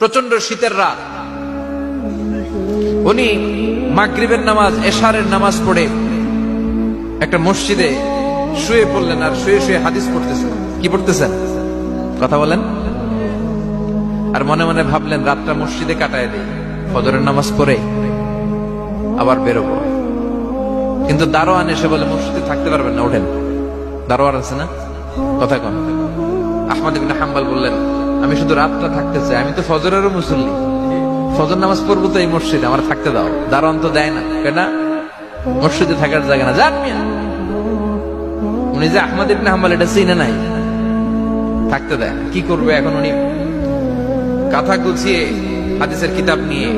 প্রচণ্ড শীতের রাত। উনি মাগরিবের নামাজ, এশারের নামাজ পড়ে একটা মসজিদে শুয়ে পড়লেন আর শুয়ে শুয়ে হাদিস পড়তেছেন। কি পড়তেছেন? কথা বলেন। আর মনে মনে ভাবলেন, রাতটা মসজিদে কাটায় দিই, ফজরের নামাজ পড়ে আবার বেরোবো। কিন্তু দারোয়ান এসে বলে, মসজিদে থাকতে পারবেন না, ওঠেন। দারোয়ান আছে না? কথা কন। আহমদ হাম্বাল বললেন আমি শুধু রাতটা থাকতে চাই। আমি তো ফজরেরও মুসল্লি। ফজর নামাজ পড়ব তো এই মসজিদে, আমার থাকতে দাও। দারোয়ান তো দেয় না। কেন মসজিদে থাকার জায়গা না। যান মিয়া। উনি যে আহমদ ইবিন হাম্বাল, এটা চিনে নাই। থাকতে দেয় কি করবে এখন উনি? কাঁথা গুছিয়ে হাদিসের কিতাব নিয়ে,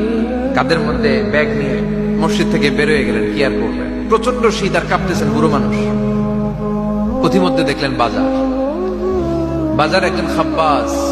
কাদের মধ্যে ব্যাগ নিয়ে মসজিদ থেকে বেরোয় গেলেন, কি আর করবেন প্রচণ্ড শীত আর কাঁপতেছেন বুড়ো মানুষ। পথিমধ্যে দেখলেন বাজার। বাজার একজন খাব্বাস।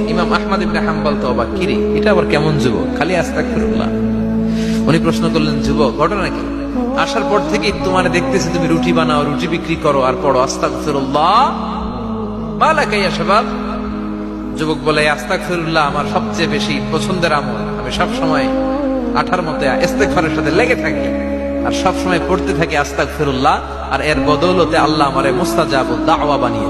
ইমাম আহমদ ইবনে হাম্বল তো অবাক। কিরে, এটা আবার কেমন যুবক? খালি আস্তাগফিরুল্লাহ। উনি প্রশ্ন করলেন, যুবক, ঘটনা কি আসার পর থেকে তোমার দেখতেছি, তুমি রুটি বানাও, রুটি বিক্রি করো আর পড়ো, আস্তাগফিরুল্লাহ? যুবক বলে আমার সবচেয়ে বেশি পছন্দের আমল। আমি সব সময় আঠার মতে ইস্তেগফারের সাথে লেগে থাকি আর সব সময় পড়তে থাকি আস্তাগফিরুল্লাহ আর এর বদৌলতে আল্লাহ আমারে মুস্তাজাবুদ দাওয়া বানিয়ে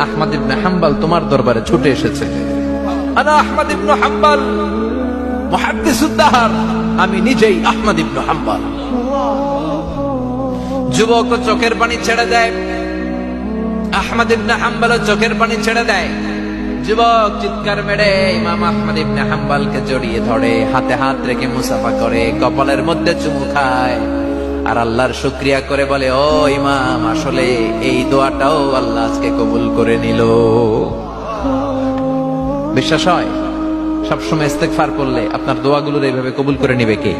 আহমদ ইবনে হাম্বাল তোমার দরবারে ছুটে এসেছে। আহমদ ইবনে হাম্বাল আমি নিজেই আহমদ ইবনে হাম্বাল। যুবক চোখের পানি ছেড়ে দেয়। আহমদ ইবনে হাম্বাল চোখের পানি ছেড়ে দেয়। যুবক চিৎকার মেরে ইমাম আহমদ ইবনে হাম্বালকে জড়িয়ে ধরে, হাতে হাত রেখে মুসাফা করে, কপালের মধ্যে চুমু খায়। আর আল্লাহর শুক্রিয়া করে বলে, ও ইমাম, আসলে এই দোয়াটাও আল্লাহ আজকে কবুল করে নিল। বিশ্বাস হয়, সবসময় ইস্তেগফার করলে আপনার দোয়াগুলোর এইভাবে কবুল করে নিবে কে?